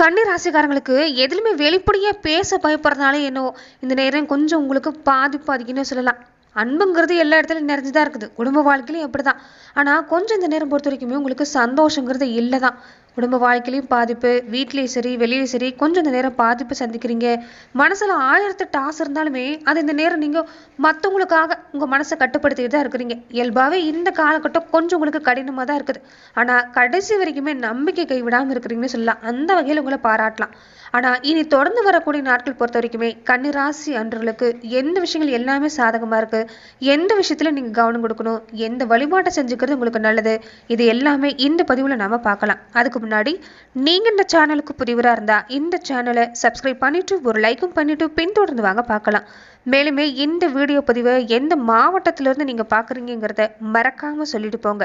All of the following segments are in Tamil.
கன்னி ராசிக்காரங்களுக்கு எதுலையுமே வெளிப்படையாக பேச பயப்படுறதுனால என்னவோ இந்த நேரம் கொஞ்சம் உங்களுக்கு பாதிப்பு அதிகம்னு சொல்லலாம். அன்புங்கிறது எல்லா இடத்துலையும் நிறைஞ்சு தான் இருக்குது. குடும்ப வாழ்க்கையிலையும் எப்படி தான் ஆனால் கொஞ்சம் இந்த நேரம் பொறுத்த வரைக்குமே உங்களுக்கு சந்தோஷங்கிறது இல்லை தான் குடும்ப வாழ்க்கையிலையும் பாதிப்பு வீட்லேயும் சரி வெளியே சரி கொஞ்சம் இந்த நேரம் பாதிப்பு சந்திக்கிறீங்க. மனசில் ஆயிரத்து டாஸ் இருந்தாலுமே அது இந்த நேரம் நீங்கள் மற்றவங்களுக்காக உங்கள் மனசை கட்டுப்படுத்திட்டு தான் இருக்கிறீங்க. இயல்பாகவே இந்த காலகட்டம் கொஞ்சம் உங்களுக்கு கடினமாக தான் இருக்குது. ஆனால் கடைசி வரைக்குமே நம்பிக்கை கைவிடாமல் இருக்கிறீங்கன்னு சொல்லலாம். அந்த வகையில் உங்களை பாராட்டலாம். ஆனால் இனி தொடர்ந்து வரக்கூடிய நாட்கள் பொறுத்த வரைக்குமே கன்னிராசி அன்றர்களுக்கு எந்த விஷயங்கள் எல்லாமே சாதகமாக இருக்குது எந்த விஷயத்தில் நீங்கள் கவனம் கொடுக்கணும்? எந்த வழிபாட்டை செஞ்சுக்கிறது உங்களுக்கு நல்லது? இது எல்லாமே இந்த பதிவில் நம்ம பார்க்கலாம். அதுக்கு முன்னாடி நீங்கள் இந்த சேனலுக்கு புதிவராக இருந்தால் இந்த சேனலை சப்ஸ்கிரைப் பண்ணிட்டு ஒரு லைக்கும் பண்ணிட்டு பின்தொடர்ந்து வாங்க பார்க்கலாம். மேலுமே இந்த வீடியோ பதிவை எந்த மாவட்டத்திலிருந்து நீங்கள் பார்க்குறீங்கிறத மறக்காமல் சொல்லிட்டு போங்க.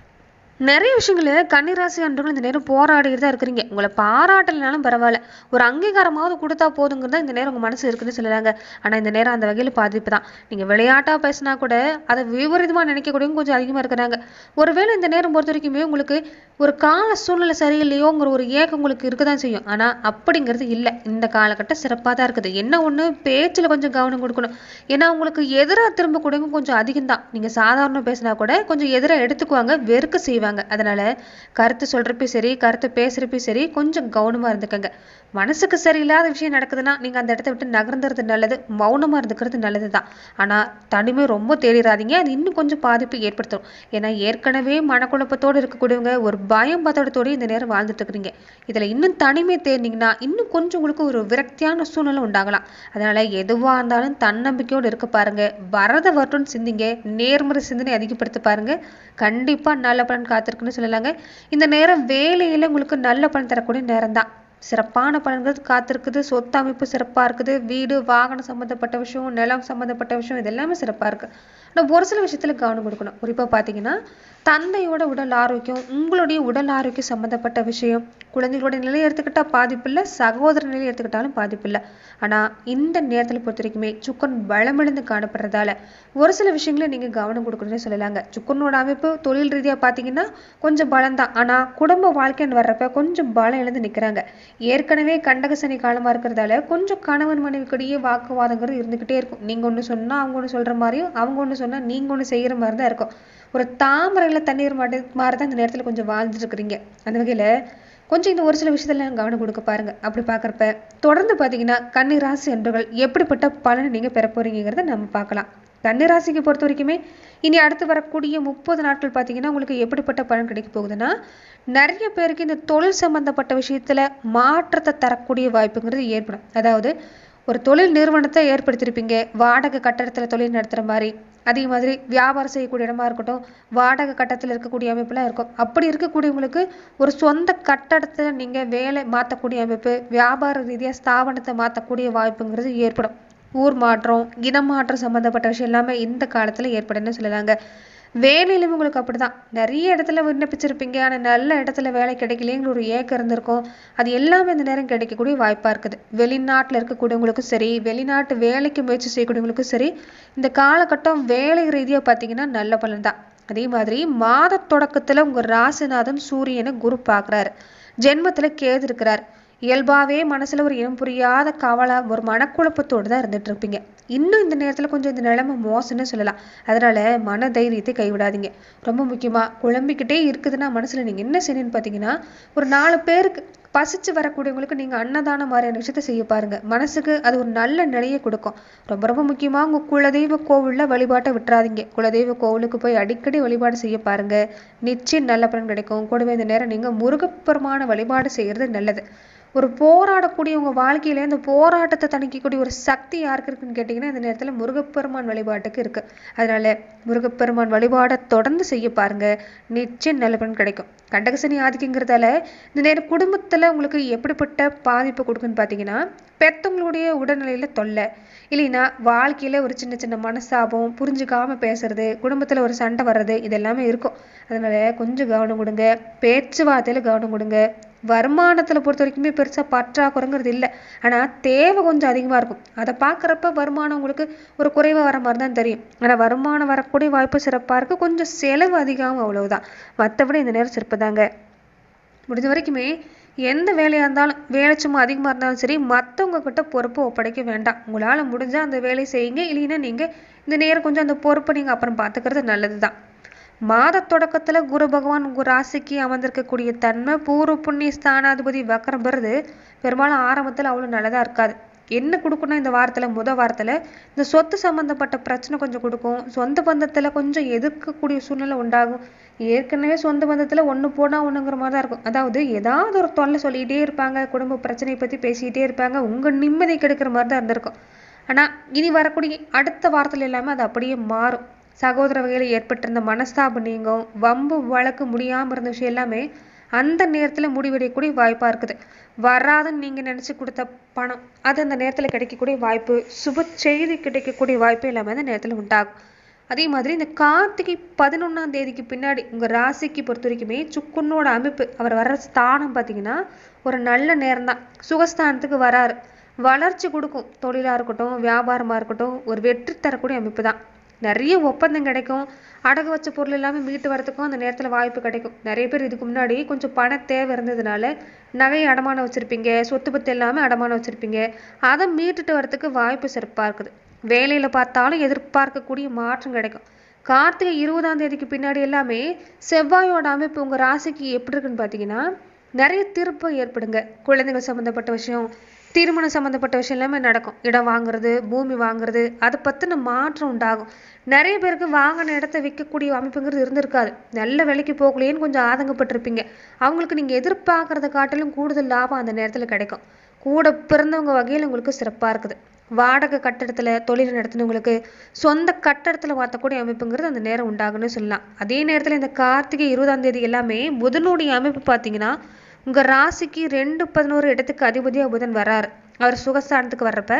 நிறைய விஷயங்கள கன்னிராசி அன்றுகள் இந்த நேரம் போராடிட்டு தான் இருக்கிறீங்க. உங்களை பாராட்டலைனாலும் பரவாயில்ல. ஒரு அங்கீகாரமாவது கொடுத்தா போதுங்கிறத இந்த நேரம் உங்கள் மனசு இருக்குன்னு சொல்லுறாங்க. ஆனால் இந்த நேரம் அந்த வகையில் பாதிப்பு தான் நீங்கள் விளையாட்டாக பேசினா கூட அதை விபரீதமாக நினைக்கக்கூடியவங்க கொஞ்சம் அதிகமாக இருக்கிறாங்க. ஒருவேளை இந்த நேரம் பொறுத்த வரைக்குமே உங்களுக்கு ஒரு கால சூழ்நிலை சரியில்லையோங்கிற ஒரு ஏக்கம் உங்களுக்கு இருக்க தான் செய்யும். ஆனால் அப்படிங்கிறது இல்லை. இந்த காலகட்டம் சிறப்பாக தான் இருக்குது. என்ன ஒன்று பேச்சில் கொஞ்சம் கவனம் கொடுக்கணும். ஏன்னா உங்களுக்கு எதிராக திரும்பக்கூடியவங்க கொஞ்சம் அதிகம் தான் நீங்கள் சாதாரண பேசினா கூட கொஞ்சம் எதிராக எடுத்துக்குவாங்க வெறுக்க செய்வாங்க. அதனால கருத்து சொல்கிறப்பையும் சரி கருத்து பேசுகிறப்பையும் சரி கொஞ்சம் கவனமா இருந்துக்கங்க. மனசுக்கு சரியில்லாத விஷயம் நடக்குதுன்னா நீங்கள் அந்த இடத்த விட்டு நகர்ந்துறது நல்லது மௌனமாக இருந்துக்கிறது நல்லது தான் ஆனால் தனிமை ரொம்ப தேடிடாதீங்க அது இன்னும் கொஞ்சம் பாதிப்பு ஏற்படுத்தும். ஏன்னா ஏற்கனவே மனக்குழப்பத்தோடு இருக்கக்கூடியவங்க ஒரு பயம் பதட்டத்தோடய இந்த நேரம் வாழ்ந்துட்டு இருக்கிறீங்க. இதில் இன்னும் தனிமை தேடினீங்கன்னா இன்னும் கொஞ்சம் உங்களுக்கு ஒரு விரக்தியான சூழ்நிலை உண்டாகலாம். அதனால எதுவாக இருந்தாலும் தன்னம்பிக்கையோடு இருக்க பாருங்க. வரத வரட்டும்னு சிந்திங்க. நேர்மறை சிந்தனை அதிகப்படுத்த பாருங்க. கண்டிப்பாக நல்ல பலன் காத்திருக்குன்னு சொல்லலாங்க. இந்த நேரம் வேலையில் உங்களுக்கு நல்ல பலன் தரக்கூடிய நேரம் தான் சிறப்பான பலன்கள் காத்திருக்குது. சொத்து அமைப்பு சிறப்பாக இருக்குது. வீடு வாகனம் சம்மந்தப்பட்ட விஷயம் நிலம் சம்மந்தப்பட்ட விஷயம் இது எல்லாமே சிறப்பாக இருக்குது ஆனால் ஒரு சில விஷயத்தில் கவனம் கொடுக்கணும். குறிப்பாக பார்த்தீங்கன்னா தந்தையோட உடல் ஆரோக்கியம் உங்களுடைய உடல் ஆரோக்கியம் சம்மந்தப்பட்ட விஷயம் குழந்தைகளோட நிலையை எடுத்துக்கிட்டால் பாதிப்பில்லை சகோதர நிலையை எடுத்துக்கிட்டாலும் பாதிப்பில்லை ஆனால் இந்த நேரத்தில் பொறுத்த வரைக்குமே சுக்கன் பலமிழந்து காணப்படுறதால ஒரு சில விஷயங்களை நீங்கள் கவனம் கொடுக்கணும்னு சொல்லலாங்க. சுக்கனோட அமைப்பு தொழில் ரீதியாக பார்த்தீங்கன்னா கொஞ்சம் பலம் தான். ஆனால் குடும்ப வாழ்க்கைன்னு வர்றப்ப கொஞ்சம் பலம் இழந்து நிற்கிறாங்க ஏற்கனவே கண்டக சனி காலமாக இருக்கிறதால கொஞ்சம் கணவன் மனைவிக்கிடையே வாக்குவாதங்கிறது இருந்துக்கிட்டே இருக்கும். நீங்கள் ஒன்று சொன்னால் அவங்க ஒன்று சொல்கிற மாதிரியும் அவங்க ஒன்று சொன்னால் நீங்கள் ஒன்று செய்கிற மாதிரி தான் இருக்கும். ஒரு தாமரையில் தண்ணீர் மாட்டு மாதிரி தான் இந்த நேரத்தில் கொஞ்சம் வாழ்ந்துட்டுருக்குறீங்க. அந்த வகையில் கொஞ்சம் இந்த ஒரு சில விஷயத்துல கவனம் கொடுக்க பாருங்க. அப்படி பார்க்குறப்ப தொடர்ந்து பார்த்தீங்கன்னா கன்னி ராசி எப்படிப்பட்ட பலனை நீங்கள் பெற போறீங்கிறத நம்ம பார்க்கலாம் கன்னி ராசிக்கு பொறுத்த வரைக்குமே இனி அடுத்து வரக்கூடிய முப்பது நாட்கள் பார்த்தீங்கன்னா உங்களுக்கு எப்படிப்பட்ட பலன் கிடைக்க போகுதுன்னா நிறைய பேருக்கு இந்த தொழில் சம்பந்தப்பட்ட விஷயத்துல மாற்றத்தை தரக்கூடிய வாய்ப்புங்கிறது ஏற்படும். அதாவது ஒரு தொழில் நிறுவனத்தை ஏற்படுத்தியிருப்பீங்க. வாடகை கட்டடத்தில் தொழில் நடத்துகிற மாதிரி அதே மாதிரி வியாபாரம் செய்யக்கூடிய இடமா இருக்கட்டும் வாடகை கட்டத்தில் இருக்கக்கூடிய அமைப்புலாம் இருக்கும். அப்படி இருக்கக்கூடியவங்களுக்கு ஒரு சொந்த கட்டடத்தில் நீங்கள் வேலை மாற்றக்கூடிய அமைப்பு வியாபார ரீதியாக ஸ்தாபனத்தை மாற்றக்கூடிய வாய்ப்புங்கிறது ஏற்படும். ஊர் மாற்றம் இனம் மாற்றம் சம்மந்தப்பட்ட விஷயம் எல்லாமே இந்த காலத்தில் ஏற்படும்னு சொல்லலாங்க. வேலையிலும் உங்களுக்கு அப்படிதான். நிறைய இடத்துல விண்ணப்பிச்சிருப்பீங்க. ஆனால் நல்ல இடத்துல வேலை கிடைக்கலைங்கிற ஒரு ஏக்கம் இருந்திருக்கும். அது எல்லாமே இந்த நேரம் கிடைக்கக்கூடிய வாய்ப்பாக இருக்குது. வெளிநாட்டில் இருக்கக்கூடியவங்களுக்கும் சரி வெளிநாட்டு வேலைக்கு முயற்சி செய்யக்கூடியவங்களுக்கும் சரி இந்த காலகட்டம் வேலை ரீதியாக பார்த்தீங்கன்னா நல்ல பலன் தான். அதே மாதிரி மாத தொடக்கத்தில் உங்கள் ராசிநாதன் சூரியனை குரு பார்க்குறாரு. ஜென்மத்தில் கேது இருக்கிறார். இயல்பாகவே மனசில் ஒரு இனம் புரியாத கவலை ஒரு மனக்குழப்பத்தோடு தான் இருந்துட்டு இருப்பீங்க. இன்னும் இந்த நேரத்தில் கொஞ்சம் இந்த நிலைமை மோசம்னு சொல்லலாம். அதனால் மன தைரியத்தை கைவிடாதீங்க. ரொம்ப முக்கியமாக குழம்பிக்கிட்டே இருக்குதுன்னா மனசில் நீங்கள் என்ன செய்யணும்னு பார்த்தீங்கன்னா ஒரு நாலு பேருக்கு பசிச்சு வரக்கூடியவங்களுக்கு நீங்கள் அன்னதானம் மாதிரியான விஷயத்த செய்ய பாருங்க. மனசுக்கு அது ஒரு நல்ல நிலையை கொடுக்கும். ரொம்ப ரொம்ப முக்கியமாக உங்கள் குலதெய்வ கோவிலில் வழிபாட்டை விட்டுறாதீங்க. குலதெய்வ கோவிலுக்கு போய் அடிக்கடி வழிபாடு செய்ய பாருங்க. நிச்சயம் நல்ல பலன் கிடைக்கும். கூடவே இந்த நேரம் நீங்கள் முருகப்பெருமான வழிபாடு செய்கிறது நல்லது. ஒரு போராடக்கூடியவங்க வாழ்க்கையில் வாழ்க்கையில இந்த போராட்டத்தை தணிக்கக்கூடிய ஒரு சக்தி யாருக்கு இருக்குன்னு கேட்டிங்கன்னா இந்த நேரத்தில் முருகப்பெருமான் வழிபாட்டுக்கு இருக்குது அதனால முருகப்பெருமான் வழிபாடை தொடர்ந்து செய்ய பாருங்க. நிச்சயம் நல்ல பலன் கிடைக்கும். கண்டகசனி ஆதிக்கங்கிறதால இந்த நேரம் குடும்பத்தில் உங்களுக்கு எப்படிப்பட்ட பாதிப்பு கொடுக்குன்னு பார்த்தீங்கன்னா பெத்தவங்களுடைய உடல்நிலையில் தொல்லை. இல்லைன்னா வாழ்க்கையில் ஒரு சின்ன சின்ன மனசாபம் புரிஞ்சுக்காம பேசுறது குடும்பத்தில் ஒரு சண்டை வர்றது இதெல்லாமே இருக்கும். அதனால கொஞ்சம் கவனம் கொடுங்க. பேச்சுவார்த்தையில் கவனம் கொடுங்க. வருமானத்தில் பொறுத்த வரைக்குமே பெருசா பற்றாக்குறைங்கிறது இல்லை. ஆனா தேவை கொஞ்சம் அதிகமா இருக்கும். அதை பார்க்குறப்ப வருமானம் உங்களுக்கு ஒரு குறைவா வர மாதிரி தான் தெரியும். ஆனா வருமானம் வரக்கூடிய வாய்ப்பு சிறப்பா இருக்கு. கொஞ்சம் செலவு அதிகம் அவ்வளவுதான். மற்றபடி இந்த நேரம் சிறப்புதாங்க முடிஞ்ச வரைக்குமே எந்த வேலையாக இருந்தாலும் வேலை சும்மா அதிகமாக இருந்தாலும் சரி மற்றவங்க கிட்ட பொறுப்பை ஒப்படைக்க வேண்டாம். உங்களால் முடிஞ்சால் அந்த வேலையை செய்யுங்க. இல்லைன்னா நீங்கள் இந்த நேரம் கொஞ்சம் அந்த பொறுப்பை நீங்கள் அப்புறம் பார்த்துக்கிறது நல்லது தான் மாத தொடக்கத்தில் குரு பகவான் உங்கள் ராசிக்கு அமர்ந்திருக்கக்கூடிய தன்மை பூர்வ புண்ணிய ஸ்தானாதிபதி வக்கரம் பெறுது பெரும்பாலும் ஆரம்பத்தில் அவ்வளோ நல்லதாக இருக்காது. என்ன கொடுக்கணும் இந்த வாரத்தில்? முத வாரத்தில் இந்த சொத்து சம்மந்தப்பட்ட பிரச்சனை கொஞ்சம் கொடுக்கும். சொந்த பந்தத்தில் கொஞ்சம் எதிர்க்கக்கூடிய சூழ்நிலை உண்டாகும். ஏற்கனவே சொந்த பந்தத்தில் ஒன்று போனால் ஒன்றுங்கிற மாதிரி தான் இருக்கும். அதாவது ஏதாவது ஒரு தொல்லை சொல்லிக்கிட்டே இருப்பாங்க குடும்ப பிரச்சனையை பற்றி பேசிக்கிட்டே இருப்பாங்க உங்கள் நிம்மதி கெடுக்கிற மாதிரி தான் இருந்திருக்கும். ஆனால் இனி வரக்கூடிய அடுத்த வாரத்தில் எல்லாமே அது அப்படியே மாறும். சகோதர வகையில் ஏற்பட்டிருந்த மனஸ்தாபம் நீங்கும் வம்பு வழக்கு முடியாமல் இருந்த விஷயம் எல்லாமே அந்த நேரத்தில் முடிவடையக்கூடிய வாய்ப்பாக இருக்குது. வராதுன்னு நீங்கள் நினச்சி கொடுத்த பணம் அது அந்த நேரத்தில் கிடைக்கக்கூடிய வாய்ப்பு சுப செய்தி கிடைக்கக்கூடிய வாய்ப்பு எல்லாமே அந்த நேரத்தில் உண்டாகும். அதே மாதிரி இந்த கார்த்திகை பதினொன்றாம் தேதிக்கு பின்னாடி உங்கள் ராசிக்கு பொறுத்த வரைக்குமே சுக்குன்னோட அமைப்பு அவர் வர்ற ஸ்தானம் பார்த்தீங்கன்னா ஒரு நல்ல நேரம் தான் சுகஸ்தானத்துக்கு வராரு. வளர்ச்சி கொடுக்கும். தொழிலாக இருக்கட்டும் வியாபாரமாக இருக்கட்டும் ஒரு வெற்றி தரக்கூடிய அமைப்பு தான் நிறைய ஒப்பந்தம் கிடைக்கும். அடகு வச்ச பொருள் எல்லாமே மீட்டு வரதுக்கும் அந்த நேரத்தில் வாய்ப்பு கிடைக்கும். நிறைய பேர் இதுக்கு முன்னாடி கொஞ்சம் பண தேவை இருந்ததுனால நகையை அடமானம் வச்சுருப்பீங்க. சொத்து பத்து எல்லாமே அடமானம் வச்சுருப்பீங்க. அதை மீட்டுட்டு வரதுக்கு வாய்ப்பு சிறப்பாக இருக்குது. வேலையில் பார்த்தாலும் எதிர்பார்க்கக்கூடிய மாற்றம் கிடைக்கும். கார்த்திகை இருபதாம் தேதிக்கு பின்னாடி எல்லாமே செவ்வாயோட அமைப்பு உங்கள் ராசிக்கு எப்படி இருக்குன்னு பார்த்தீங்கன்னா நிறைய திருப்பம் ஏற்படுங்க. குழந்தைகள் சம்மந்தப்பட்ட விஷயம் திருமணம் சம்மந்தப்பட்ட விஷயம் எல்லாமே நடக்கும். இடம் வாங்குறது பூமி வாங்குறது அதை பற்றின மாற்றம் உண்டாகும். நிறைய பேருக்கு வாங்கின இடத்த விற்கக்கூடிய அமைப்புங்கிறது இருந்திருக்காது. நல்ல விலைக்கு போகலையேன்னு கொஞ்சம் ஆதங்கப்பட்டிருப்பீங்க. அவங்களுக்கு நீங்கள் எதிர்பார்க்கறத காட்டிலும் கூடுதல் லாபம் அந்த நேரத்தில் கிடைக்கும். கூட பிறந்தவங்க வகையில் உங்களுக்கு சிறப்பாக இருக்குது. வாடகை கட்டடத்தில் தொழில் நடத்தினவங்களுக்கு சொந்த கட்டடத்தில் மாற்றக்கூடிய அமைப்புங்கிறது அந்த நேரம் உண்டாகுன்னு சொல்லலாம். அதே நேரத்தில் இந்த கார்த்திகை இருபதாம் தேதி எல்லாமே புதனுடைய அமைப்பு பார்த்தீங்கன்னா உங்கள் ராசிக்கு ரெண்டு பதினோரு இடத்துக்கு அதிபதியாக புதன் வரார். அவர் சுகஸ்தானத்துக்கு வர்றப்ப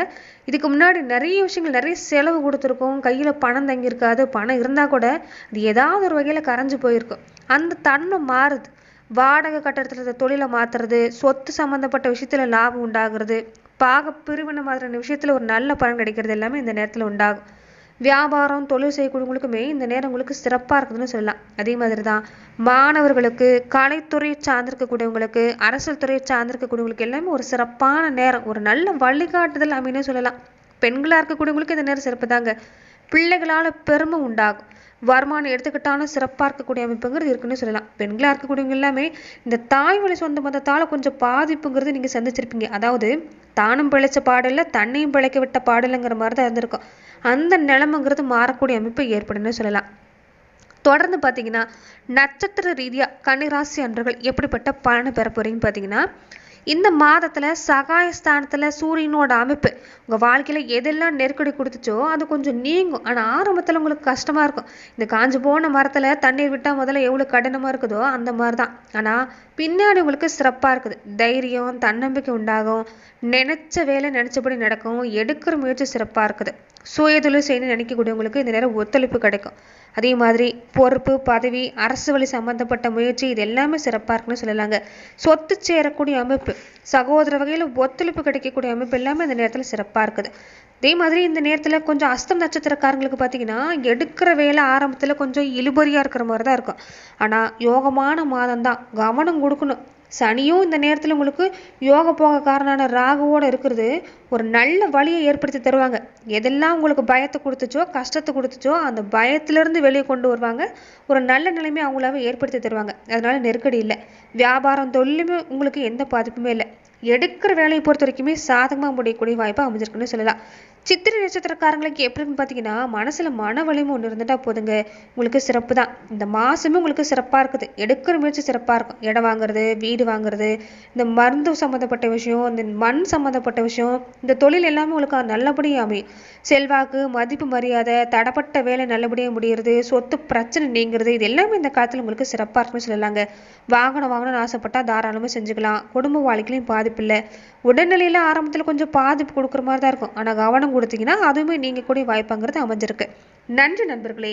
இதுக்கு முன்னாடி நிறைய விஷயங்கள் நிறைய செலவு கொடுத்துருக்கோம். கையில் பணம் தங்கியிருக்காது பணம் இருந்தால் கூட அது ஏதாவது ஒரு வகையில் கரைஞ்சு போயிருக்கும் அந்த தன்மை மாறுது. வாடகை கட்டடத்தில் தொழிலை மாற்றுறது சொத்து சம்மந்தப்பட்ட விஷயத்தில் லாபம் உண்டாகிறது பாக பிரிவினை மாதிரியான விஷயத்தில் ஒரு நல்ல பலன் கிடைக்கிறது எல்லாமே இந்த நேரத்தில் உண்டாகும். வியாபாரம் தொழில் செய்யக்கூடியவங்களுக்குமே இந்த நேரம் உங்களுக்கு சிறப்பாக இருக்குதுன்னு சொல்லலாம். அதே மாதிரி தான் மாணவர்களுக்கு கலைத்துறையை சார்ந்திருக்கக்கூடியவங்களுக்கு அரசியல் துறையை சார்ந்திருக்கக்கூடியவங்களுக்கு எல்லாமே ஒரு சிறப்பான நேரம் ஒரு நல்ல வழிகாட்டுதல் அப்படின்னு சொல்லலாம். பெண்களாக இருக்கக்கூடியவங்களுக்கு இந்த நேரம் சிறப்பு தாங்க. பிள்ளைகளால் பெருமை உண்டாகும். வருமானம் எடுத்துக்கிட்டாலும் சிறப்பாக இருக்கக்கூடிய அமைப்புங்கிறது இருக்குன்னு சொல்லலாம். பெண்களாக இருக்கக்கூடியவங்க எல்லாமே இந்த தாய் வழி சொந்த மதத்தால் கொஞ்சம் பாதிப்புங்கிறது நீங்கள் சந்திச்சிருப்பீங்க. அதாவது தானும் பிழைச்ச பாடல்ல தன்னையும் பிழைக்க விட்ட பாடலுங்கிற மாதிரி தான் இருந்திருக்கும். அந்த நிலைமைங்கிறது மாறக்கூடிய அமைப்பு ஏற்படும்னு சொல்லலாம். தொடர்ந்து பார்த்தீங்கன்னா நட்சத்திர ரீதியாக கன்னிராசி அன்றர்கள் எப்படிப்பட்ட பலனை பெற போறீங்கன்னு பார்த்தீங்கன்னா இந்த மாதத்தில் சகாயஸ்தானத்தில் சூரியனோட அமைப்பு உங்கள் வாழ்க்கையில் எதெல்லாம் நெருக்கடி கொடுத்துச்சோ அது கொஞ்சம் நீங்கும். ஆனால் ஆரம்பத்தில் உங்களுக்கு கஷ்டமாக இருக்கும். இந்த காஞ்சு போன மரத்தில் தண்ணீர் விட்டால் முதல்ல எவ்வளோ கடினமாக இருக்குதோ அந்த மாதிரி தான் ஆனால் பின்னாடி உங்களுக்கு சிறப்பாக இருக்குது. தைரியம் தன்னம்பிக்கை உண்டாகும். நினச்ச வேலை நினச்சபடி நடக்கும். எடுக்கிற முயற்சி சிறப்பாக இருக்குது. சுயதொழில் செய்யணும்னு நினைக்கக்கூடியவங்களுக்கு இந்த நேரம் ஒத்துழைப்பு கிடைக்கும். அதே மாதிரி பொறுப்பு பதவி அரசு வழி சம்பந்தப்பட்ட முயற்சி இது எல்லாமே சிறப்பாக இருக்குன்னு சொல்லலாங்க. சொத்து சேரக்கூடிய அமைப்பு சகோதர வகையில் ஒத்துழைப்பு கிடைக்கக்கூடிய அமைப்பு எல்லாமே இந்த நேரத்தில் சிறப்பாக இருக்குது. அதே மாதிரி இந்த நேரத்தில் கொஞ்சம் அஸ்தம் நட்சத்திரக்காரங்களுக்கு பார்த்தீங்கன்னா எடுக்கிற வேலை ஆரம்பத்தில் கொஞ்சம் இழுபறியாக இருக்கிற மாதிரி தான் இருக்கும். ஆனால் யோகமான மாதம் தான் கவனம் கொடுக்கணும். சனியும் இந்த நேரத்தில் உங்களுக்கு யோக போக காரணமான ராகுவோடு இருக்கிறது. ஒரு நல்ல வழியை ஏற்படுத்தி தருவாங்க. எதெல்லாம் உங்களுக்கு பயத்தை கொடுத்துச்சோ கஷ்டத்தை கொடுத்துச்சோ அந்த பயத்திலிருந்து வெளியே கொண்டு வருவாங்க. ஒரு நல்ல நிலைமையை அவங்களாவே ஏற்படுத்தி தருவாங்க. அதனால் நெருக்கடி இல்லை. வியாபாரம் தொழிலுமே உங்களுக்கு எந்த பாதிப்புமே இல்லை. எடுக்கிற வேலையை பொறுத்த வரைக்குமே சாதகமாக முடியக்கூடிய வாய்ப்பாக அமைஞ்சிருக்குன்னு சொல்லலாம். சித்திரை நட்சத்திரக்காரங்களுக்கு எப்படின்னு பார்த்தீங்கன்னா மனசில் மன வலிமை ஒன்று இருந்துட்டா போதுங்க. உங்களுக்கு சிறப்பு தான் இந்த மாதமே உங்களுக்கு சிறப்பாக இருக்குது. எடுக்கிற முயற்சி சிறப்பாக இருக்கும். இடம் வாங்குறது வீடு வாங்குறது இந்த மருந்து சம்மந்தப்பட்ட விஷயம் இந்த மண் சம்மந்தப்பட்ட விஷயம் இந்த தொழில் எல்லாமே உங்களுக்கு நல்லபடியாக அமையும். செல்வாக்கு மதிப்பு மரியாதை தடப்பட்ட வேலை நல்லபடியாக முடிகிறது சொத்து பிரச்சனை நீங்கிறது இது எல்லாமே இந்த காலத்தில் உங்களுக்கு சிறப்பாக இருக்குன்னு சொல்லலாங்க. வாகனம் வாங்கணும்னு ஆசைப்பட்டால் தாராளமாக செஞ்சுக்கலாம். குடும்ப வாழ்க்கையிலையும் பாதிப்பு இல்லை. உடல்நிலையில் ஆரம்பத்தில் கொஞ்சம் பாதிப்பு கொடுக்குற மாதிரி தான் இருக்கும். ஆனால் கவனம் கொடுத்தீங்கன்னா அதுவுமே நீங்கள் கூட வாய்ப்பாங்கிறது அமைஞ்சிருக்கு. நன்றி நண்பர்களே.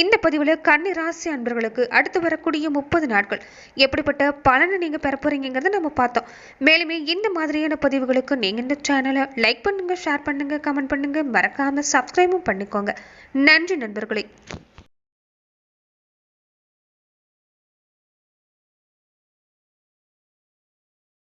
இந்த பதிவில் கன்னி ராசி அன்பர்களுக்கு அடுத்து வரக்கூடிய முப்பது நாட்கள் எப்படிப்பட்ட பலனை நீங்கள் பெற போறீங்கிறத நம்ம பார்த்தோம். மேலுமே இந்த மாதிரியான பதிவுகளுக்கு நீங்கள் இந்த சேனலை லைக் பண்ணுங்கள் ஷேர் பண்ணுங்கள் கமெண்ட் பண்ணுங்கள் மறக்காமல் சப்ஸ்கிரைபும் பண்ணிக்கோங்க. நன்றி நண்பர்களே.